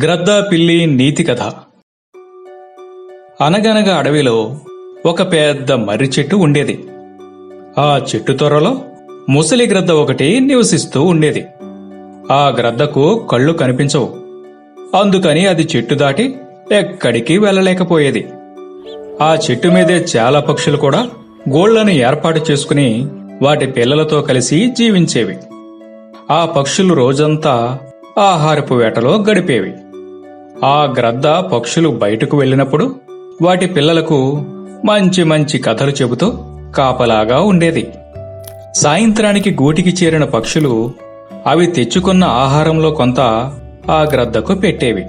గ్రద్ద పిల్లి నీతి కథ. అనగనగా అడవిలో ఒక పెద్ద మర్రి చెట్టు ఉండేది. ఆ చెట్టు త్వరలో ముసలి గ్రద్ద ఒకటి నివసిస్తూ ఉండేది. ఆ గ్రద్దకు కళ్ళు కనిపించవు. అందుకని అది చెట్టు దాటి ఎక్కడికి వెళ్ళలేకపోయేది. ఆ చెట్టు మీదే చాలా పక్షులు కూడా గోళ్ళను ఏర్పాటు చేసుకుని వాటి పిల్లలతో కలిసి జీవించేవి. ఆ పక్షులు రోజంతా ఆహారపు వేటలో గడిపేవి. ఆ గ్రద్ద పక్షులు బయటకు వెళ్ళినప్పుడు వాటి పిల్లలకు మంచి మంచి కథలు చెబుతూ కాపలాగా ఉండేది. సాయంత్రానికి గూటికి చేరిన పక్షులు అవి తెచ్చుకున్న ఆహారంలో కొంత ఆ గ్రద్దకు పెట్టేవి.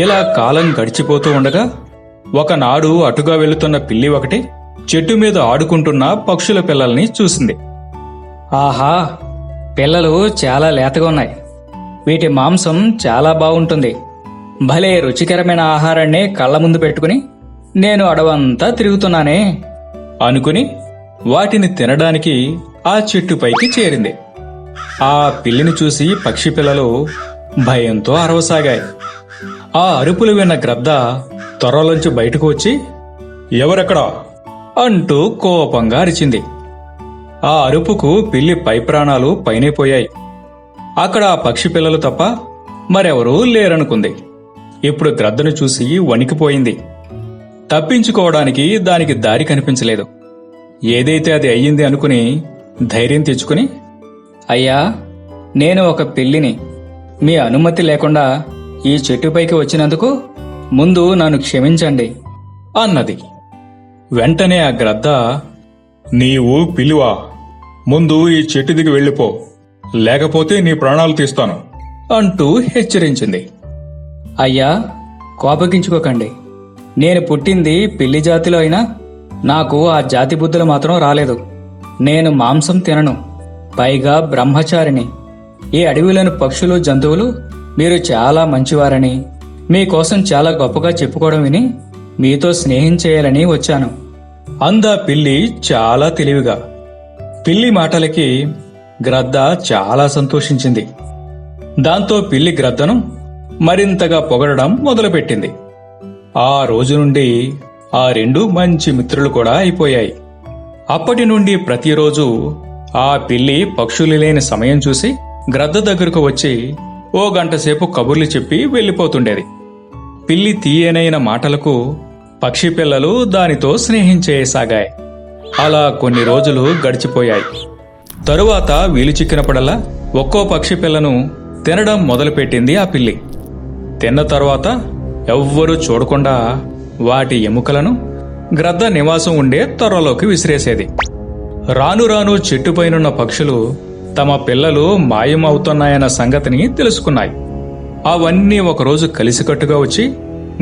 ఇలా కాలం గడిచిపోతూ ఉండగా ఒకనాడు అటుగా వెళుతున్న పిల్లి ఒకటి చెట్టు మీద ఆడుకుంటున్న పక్షుల పిల్లల్ని చూసింది. ఆహా పిల్లలు చాలా లేతగా ఉన్నాయి. వీటి మాంసం చాలా బాగుంటుంది. భలే రుచికరమైన ఆహారాన్ని కళ్ళ ముందు పెట్టుకుని నేను అడవంతా తిరుగుతున్నానే అనుకుని వాటిని తినడానికి ఆ చెట్టుపైకి చేరింది. ఆ పిల్లిని చూసి పక్షి పిల్లలు భయంతో అరవసాగాయి. ఆ అరుపులు విన్న గ్రద్ద త్వరలోంచి బయటకు వచ్చి ఎవరెక్కడా? అంటూ కోపంగా అరిచింది. ఆ అరుపుకు పిల్లి పై ప్రాణాలు పైనే పోయాయి. అక్కడ ఆ పక్షి పిల్లలు తప్ప మరెవరూ లేరనుకుంది. ఇప్పుడు గ్రద్దను చూసి వణికిపోయింది. తప్పించుకోవడానికి దానికి దారి కనిపించలేదు. ఏదైతే అది అయ్యింది అనుకుని ధైర్యం తెచ్చుకుని అయ్యా నేను ఒక పిల్లిని. మీ అనుమతి లేకుండా ఈ చెట్టుపైకి వచ్చినందుకు ముందు నన్ను క్షమించండి అన్నది. వెంటనే ఆ గ్రద్ద నీవు పిలువా. ముందు ఈ చెట్టు దిగి వెళ్ళిపో. లేకపోతే నీ ప్రాణాలు తీస్తాను అంటూ హెచ్చరించింది. అయ్యా కోపగించుకోకండి. నేను పుట్టింది పిల్లి జాతిలో అయినా నాకు ఆ జాతి బుద్ధులు మాత్రం రాలేదు. నేను మాంసం తినను. పైగా బ్రహ్మచారిని ఈ అడవిలోని పక్షులు జంతువులు మీరు చాలా మంచివారని మీకోసం చాలా గొప్పగా చెప్పుకోవడం విని మీతో స్నేహం చేయాలని వచ్చాను. అందా పిల్లి చాలా తెలివిగా. పిల్లి మాటలకి గ్రద్ద చాలా సంతోషించింది. దాంతో పిల్లి గ్రద్దను మరింతగా పొగడడం మొదలుపెట్టింది. ఆ రోజు నుండి ఆ రెండు మంచి మిత్రులు కూడా అయిపోయాయి. అప్పటి నుండి ప్రతిరోజు ఆ పిల్లి పక్షులు లేని సమయం చూసి గ్రద్ద దగ్గరకు వచ్చి ఓ గంటసేపు కబుర్లు చెప్పి వెళ్ళిపోతుండేది. పిల్లి తీయనైన మాటలకు పక్షి పిల్లలు దానితో స్నేహించేయసాగాయి అలా కొన్ని రోజులు గడిచిపోయాయి. తరువాత వీలు చిక్కినప్పుడల్లా ఒక్కో పక్షి పిల్లను తినడం మొదలుపెట్టింది ఆ పిల్లి. తిన్న తర్వాత ఎవ్వరూ చూడకుండా వాటి ఎముకలను గ్రద్ద నివాసం ఉండే త్వరలోకి విసిరేసేది. రాను రాను చెట్టుపైనున్న పక్షులు తమ పిల్లలు మాయమవుతున్నాయన్న సంగతిని తెలుసుకున్నాయి. అవన్నీ ఒకరోజు కలిసికట్టుగా వచ్చి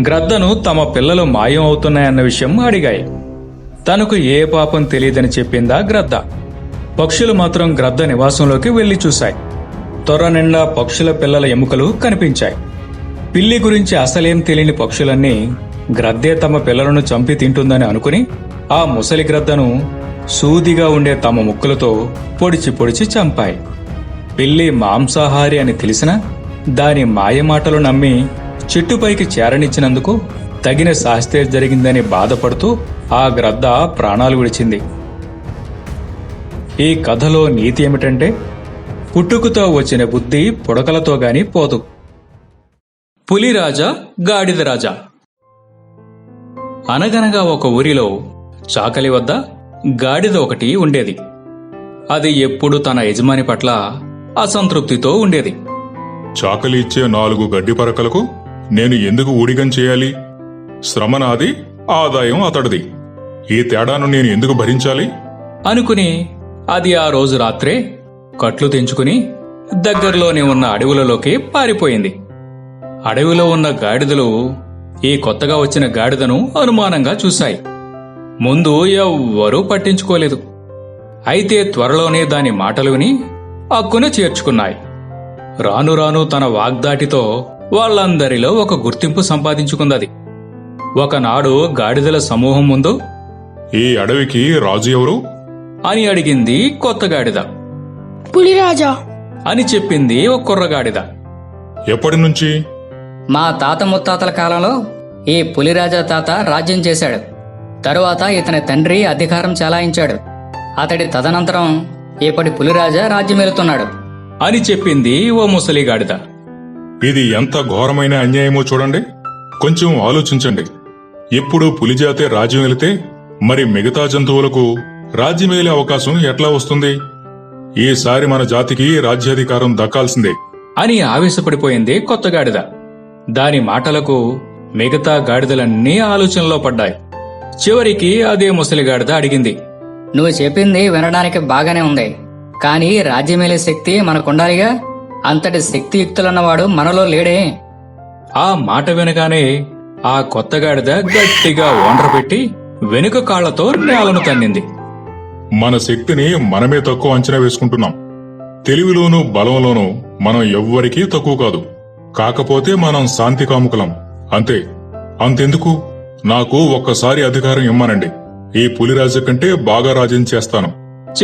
గ్రద్దను తమ పిల్లలు మాయం అవుతున్నాయన్న విషయం అడిగాయి. తనకు ఏ పాపం తెలియదని చెప్పిందా గ్రద్ద? పక్షులు మాత్రం గ్రద్ద నివాసంలోకి వెళ్ళి చూశాయి. త్వర నిండా పక్షుల పిల్లల ఎముకలు కనిపించాయి. పిల్లి గురించి అసలేం తెలియని పక్షులన్నీ గ్రద్దే తమ పిల్లలను చంపి తింటుందని అనుకుని ఆ ముసలి గ్రద్దను సూదిగా ఉండే తమ ముక్కులతో పొడిచి పొడిచి చంపాయి. పిల్లి మాంసాహారి అని తెలిసిన దాని మాయమాటలు నమ్మి చెట్టుపైకి చేరనిచ్చినందుకు తగిన శాస్త్రే జరిగిందని బాధపడుతూ ఆ గ్రద్ద ప్రాణాలు విడిచింది. ఈ కథలో నీతి ఏమిటంటే పుట్టుకుతో వచ్చిన బుద్ధి పుడకలతో గాని పోదు. పులిరాజా గాడిద రాజా. అనగనగా ఒక ఊరిలో చాకలి వద్ద గాడిద ఒకటి ఉండేది. అది ఎప్పుడు తన యజమాని పట్ల అసంతృప్తితో ఉండేది. చాకలి ఇచ్చే నాలుగు గడ్డి పరకలకు నేను ఎందుకు ఊడిగం చేయాలి? శ్రమ నాది ఆదాయం అతడిది. ఈ తేడాను నేను ఎందుకు భరించాలి? అనుకుని అది ఆ రోజు రాత్రే కట్లు తెంచుకుని దగ్గరలోనే ఉన్న అడవులలోకి పారిపోయింది. అడవిలో ఉన్న గాడిదలు ఈ కొత్తగా వచ్చిన గాడిదను అనుమానంగా చూశాయి. ముందు ఎవ్వరూ పట్టించుకోలేదు. అయితే త్వరలోనే దాని మాటలు విని అక్కున చేర్చుకున్నాయి. రాను రాను తన వాగ్దాటితో వాళ్ళందరిలో ఒక గుర్తింపు సంపాదించుకుందది. ఒకనాడు గాడిదల సమూహం ముందు ఈ అడవికి రాజు ఎవరు? అని అడిగింది కొత్త గాడిద. పులిరాజా. అని చెప్పింది ఒక కుర్రగాడిద. ఎప్పటి నుంచి? మా తాత ముత్తాతల కాలంలో ఈ పులిరాజా తాత రాజ్యం చేశాడు. తరువాత ఇతని తండ్రి అధికారం చెలాయించాడు. అతడి తదనంతరం ఇప్పటి పులిరాజా రాజ్యం వెళుతున్నాడు అని చెప్పింది ఓ ముసలిగాడిద. ఇది ఎంత ఘోరమైన అన్యాయమో చూడండి. కొంచెం ఆలోచించండి. ఎప్పుడు పులిజాతే రాజ్యం వెళితే మరి మిగతా జంతువులకు రాజ్యం వెళ్ళే అవకాశం ఎట్లా వస్తుంది? ఈసారి మన జాతికి రాజ్యాధికారం దక్కాల్సిందే. అని ఆవేశపడిపోయింది కొత్త గాడిద దాని మాటలకు మిగతా గాడిదలన్నీ ఆలోచనలో పడ్డాయి. చివరికి అదే ముసలిగాడిద అడిగింది. నువ్వు చెప్పింది వినడానికి బాగానే ఉంది. కానీ రాజ్యమేలే శక్తి మనకుండాలిగా? అంతటి శక్తియుక్తులున్నవాడు మనలో లేడే. ఆ మాట వినగానే ఆ కొత్త గాడిద గట్టిగా ఓండ్ర పెట్టి వెనుక కాళ్ళతో నేలను తన్నింది. మన శక్తిని మనమే తక్కువ అంచనా వేసుకుంటున్నాం. తెలివిలోనూ బలంలోనూ మనం ఎవ్వరికీ తక్కువ కాదు. కాకపోతే మనం శాంతి కాముకులం. అంతే. అంతెందుకు? నాకు ఒక్కసారి అధికారం ఇమ్మనండి. ఈ పులిరాజు కంటే బాగా రాజ్యం చేస్తాను.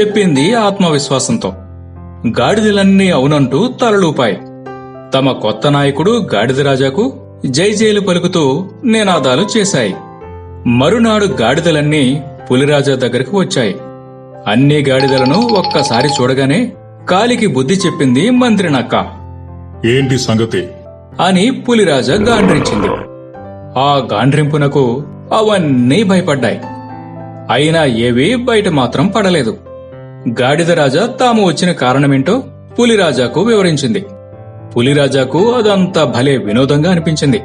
చెప్పింది ఆత్మవిశ్వాసంతో. గాడిదలన్నీ అవునంటూ తలలూపాయి. తమ కొత్త నాయకుడు గాడిద రాజాకు జై జైలు పలుకుతూ నినాదాలు చేశాయి. మరునాడు గాడిదలన్నీ పులిరాజా దగ్గరకు వచ్చాయి. అన్ని గాడిదలను ఒక్కసారి చూడగానే కాలికి బుద్ధి చెప్పింది మంత్రి నక్క ఏంటి సంగతి? అని పులిరాజా గాండ్రించింది. ఆ గాండ్రింపునకు అవన్నీ భయపడ్డాయి. అయినా ఏవీ బయట మాత్రం పడలేదు. గాడిదరాజా తాము వచ్చిన కారణమేంటో పులిరాజాకు వివరించింది. పులిరాజాకు అదంతా భలే వినోదంగా అనిపించింది.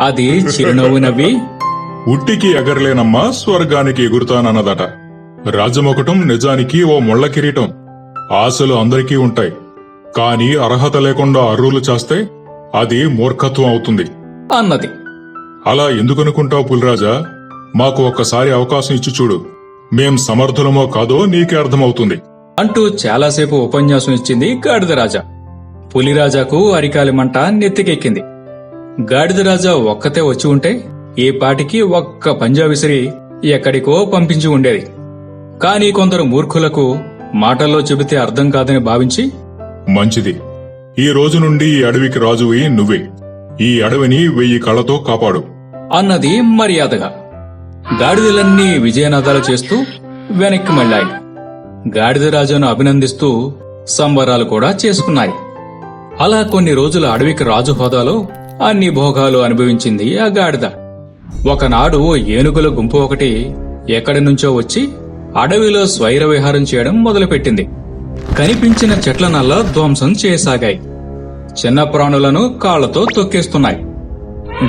అది చిరునవ్వు నవ్వి ఉట్టికి ఎగరలేనమ్మా స్వర్గానికి ఎగురుతానన్నదట. రాజమొకటం నిజానికి ఓ ముళ్ళ కిరీటం. ఆశలు అందరికీ ఉంటాయి. కాని అర్హత లేకుండా అర్రులు చేస్తే అది మూర్ఖత్వం అవుతుంది. అన్నది. అలా ఎందుకనుకుంటావు పులిరాజా? మాకు ఒక్కసారి అవకాశం ఇచ్చి చూడు. మేం సమర్థులమో కాదో నీకే అర్థమవుతుంది. అంటూ చాలాసేపు ఉపన్యాసం ఇచ్చింది గాడిద రాజా పులిరాజాకు అరికాలి మంట నెత్తికెక్కింది. గాడిద రాజా ఒక్కతే వచ్చి ఉంటే ఈ పాటికి ఒక్క పంజా విసిరి ఎక్కడికో పంపించి ఉండేది. కాని కొందరు మూర్ఖులకు మాటల్లో చెబితే అర్థం కాదని భావించి మంచిది. ఈ రోజు నుండి ఈ అడవికి రాజువి నువ్వే. ఈ అడవిని వెయ్యి కళ్ళతో కాపాడు. అన్నది మర్యాదగా. గాడిదలన్నీ విజయనాదాలు చేస్తూ వెనక్కి మళ్ళాయి. గాడిద రాజును అభినందిస్తూ సంబరాలు కూడా చేసుకున్నాయి. అలా కొన్ని రోజుల అడవికి రాజు హోదాలో అన్ని భోగాలు అనుభవించింది ఆ గాడిద. ఒకనాడు ఓ ఏనుగుల గుంపు ఒకటి ఎక్కడి నుంచో వచ్చి అడవిలో స్వైర విహారం చేయడం మొదలుపెట్టింది. కనిపించిన చెట్లనల్లా ధ్వంసం చేయసాగాయి. చిన్న ప్రాణులను కాళ్ళతో తొక్కేస్తున్నాయి.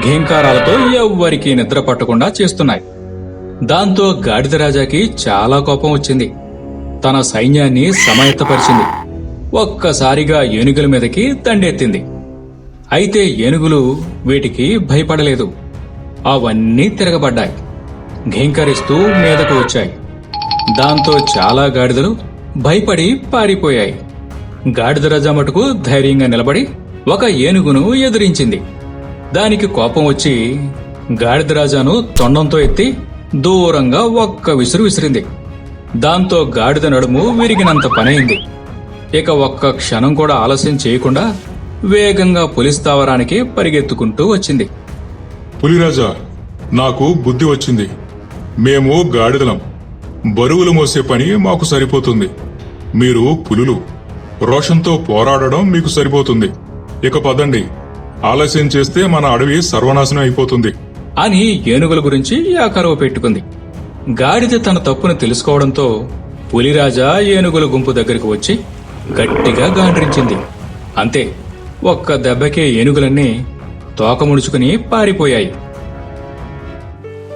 ఘీంకారాలతో ఎవ్వరికీ నిద్ర పట్టకుండా చేస్తున్నాయి. దాంతో గాడిద రాజాకి చాలా కోపం వచ్చింది. తన సైన్యాన్ని సమాయత్తపరిచింది. ఒక్కసారిగా ఏనుగుల మీదకి దండెత్తింది. అయితే ఏనుగులు వీటికి భయపడలేదు. అవన్నీ తిరగబడ్డాయి. ఘీంకరిస్తూ మీదకు వచ్చాయి. దాంతో చాలా గాడిదలు భయపడి పారిపోయాయి. గాడిదరాజా మటుకు ధైర్యంగా నిలబడి ఒక ఏనుగును ఎదిరించింది. దానికి కోపం వచ్చి గాడిద రాజాను తొండంతో ఎత్తి దూరంగా ఒక్క విసురు విసిరింది. దాంతో గాడిద నడుము విరిగినంత పనైంది. ఇక ఒక్క క్షణం కూడా ఆలస్యం చేయకుండా వేగంగా పులి స్థావరానికి పరిగెత్తుకుంటూ వచ్చింది. పులిరాజా నాకు బుద్ధి వచ్చింది. మేము గాడిదలం. బరువులు మోసే పని మాకు సరిపోతుంది. మీరు పులులు రోషంతో పోరాడడం మీకు సరిపోతుంది. ఇక పదండి. ఆలస్యం చేస్తే మన అడవి సర్వనాశనం అయిపోతుంది. అని ఏనుగుల గురించి ఆ పెట్టుకుంది. గాడిద తన తప్పును తెలుసుకోవడంతో పులిరాజా ఏనుగుల గుంపు దగ్గరికి వచ్చి గట్టిగా గాండ్రించింది. అంతే ఒక్క దెబ్బకే ఏనుగులన్నీ తోక ముడుచుకుని పారిపోయాయి.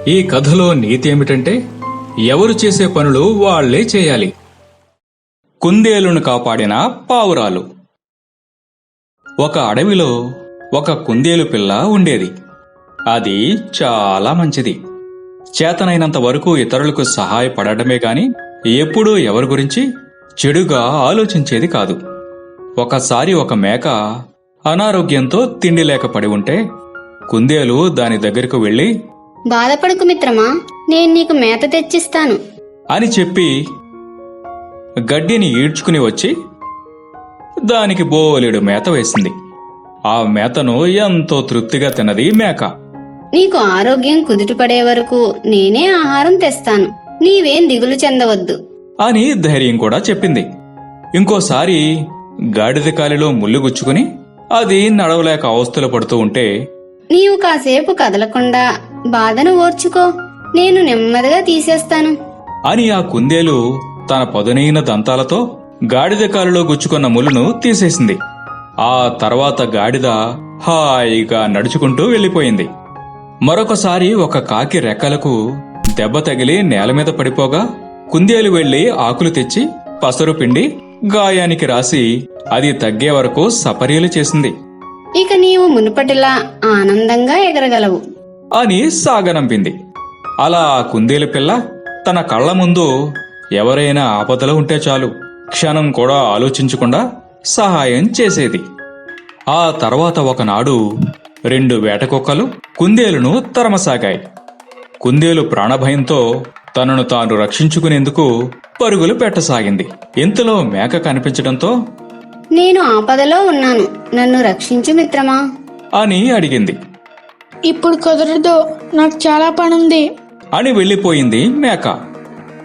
ఈ కథలో నీతి ఏమిటంటే ఎవరు చేసే పనులు వాళ్ళే చేయాలి. కుందేలును కాపాడిన పావురాలు. ఒక అడవిలో ఒక కుందేలు పిల్ల ఉండేది. అది చాలా మంచిది. చేతనైనంత వరకు ఇతరులకు సహాయపడటమే గాని ఎప్పుడూ ఎవరి గురించి చెడుగా ఆలోచించేది కాదు. ఒకసారి ఒక మేక అనారోగ్యంతో తిండి లేక పడి ఉంటే కుందేలు దాని దగ్గరకు వెళ్ళి బాధపడకు మిత్రమా నేను నీకు మేత తెచ్చిస్తాను. అని చెప్పి గడ్డిని ఈడ్చుకుని వచ్చి దానికి బోలెడు మేత వేసింది. ఆ మేతను ఎంతో తృప్తిగా తిన్నది మేక. నీకు ఆరోగ్యం కుదుటపడే వరకు నేనే ఆహారం తెస్తాను. నీవేం దిగులు చెందవద్దు. అని ధైర్యం కూడా చెప్పింది. ఇంకోసారి గాడిద కాలిలో ముళ్ళు గుచ్చుకుని అది నడవలేక అవస్థలు పడుతూ ఉంటే నీవు కాసేపు కదలకుండా బాధను ఓర్చుకో. నేను నెమ్మదిగా తీసేస్తాను. అని ఆ కుందేలు తన పదునైన దంతాలతో గాడిద కాలులో గుచ్చుకున్న ముళ్ళును తీసేసింది. ఆ తర్వాత గాడిద హాయిగా నడుచుకుంటూ వెళ్ళిపోయింది. మరొకసారి ఒక కాకి రెక్కలకు దెబ్బ తగిలి నేల మీద పడిపోగా కుందేలు వెళ్ళి ఆకులు తెచ్చి పసరు పిండి గాయానికి రాసి అది తగ్గే వరకు సపర్యలు చేసింది. ఇక నీవు మునుపటిలా ఆనందంగా ఎగరగలవు. అని సాగనంపింది. అలా కుందేలు పిల్ల తన కళ్ళ ముందు ఎవరైనా ఆపదలో ఉంటే చాలు. క్షణం కూడా ఆలోచించకుండా సహాయం చేసేది. ఆ తర్వాత ఒకనాడు రెండు వేటకుక్కలు కుందేలును తరమసాగాయి. కుందేలు ప్రాణభయంతో తనను తాను రక్షించుకునేందుకు పరుగులు పెట్టసాగింది. ఇంతలో మేక కనిపించడంతో నేను ఆపదలో ఉన్నాను. నన్ను రక్షించు మిత్రమా? అని అడిగింది. ఇప్పుడు కుదరదు. నాకు చాలా పనుంది. అని వెళ్ళిపోయింది మేక.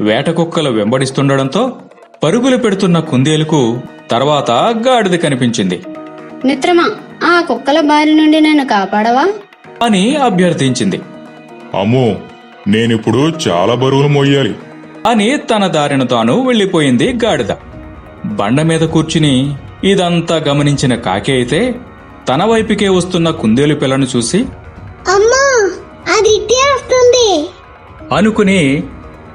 వేటకుక్కలు వెంబడిస్తుండడంతో పరుగులు పెడుతున్న కుందేలుకు తర్వాత గాడిద కనిపించింది. మిత్రమా ఆ కుక్కల బారి నుండి నన్ను కాపాడవా? అని అభ్యర్థించింది. అమ్మో నేనిప్పుడు చాలా బరువులు మోయాలి. అని తన దారిన తాను వెళ్ళిపోయింది గాడిద. బండ మీద కూర్చుని ఇదంతా గమనించిన కాకి అయితే తన వైపుకే వస్తున్న కుందేలు పిల్లను చూసి అమ్మా అది అనుకుని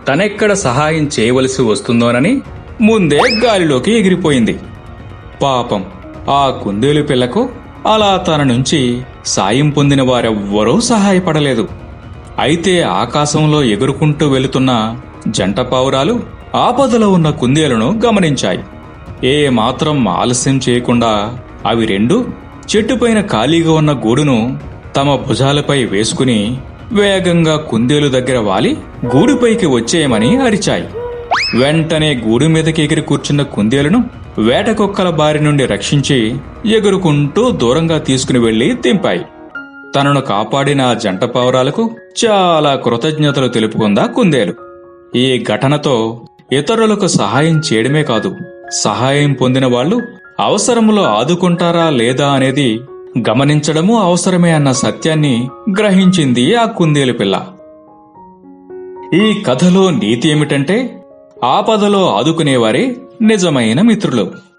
తనెక్కడ సహాయం చేయవలసి వస్తుందోనని ముందే గాలిలోకి ఎగిరిపోయింది. పాపం ఆ కుందేలు పిల్లకు అలా తన నుంచి సాయం పొందిన వారెవ్వరూ సహాయపడలేదు. అయితే ఆకాశంలో ఎగురుకుంటూ వెళుతున్న జంట పావురాలు ఆపదలో ఉన్న కుందేలను గమనించాయి. ఏ మాత్రం ఆలస్యం చేయకుండా అవి రెండు చెట్టుపైన ఖాళీగా ఉన్న గూడును తమ భుజాలపై వేసుకుని వేగంగా కుందేలు దగ్గర వాలి గూడుపైకి వచ్చేయమని అరిచాయి. వెంటనే గూడు మీదకి ఎగిరి కూర్చున్న కుందేలును వేటకొక్కల బారి నుండి రక్షించి ఎగురుకుంటూ దూరంగా తీసుకుని వెళ్ళి దింపాయి. తనను కాపాడిన ఆ జంట పావురాలకు చాలా కృతజ్ఞతలు తెలుపుకుందా కుందేలు. ఈ ఘటనతో ఇతరులకు సహాయం చేయడమే కాదు సహాయం పొందిన వాళ్ళు అవసరములో ఆదుకుంటారా లేదా అనేది గమనించడము అవసరమే అన్న సత్యాన్ని గ్రహించింది ఆ కుందేలు పిల్ల. ఈ కథలో నీతి ఏమిటంటే ఆపదలో ఆదుకునేవారే నిజమైన మిత్రులు.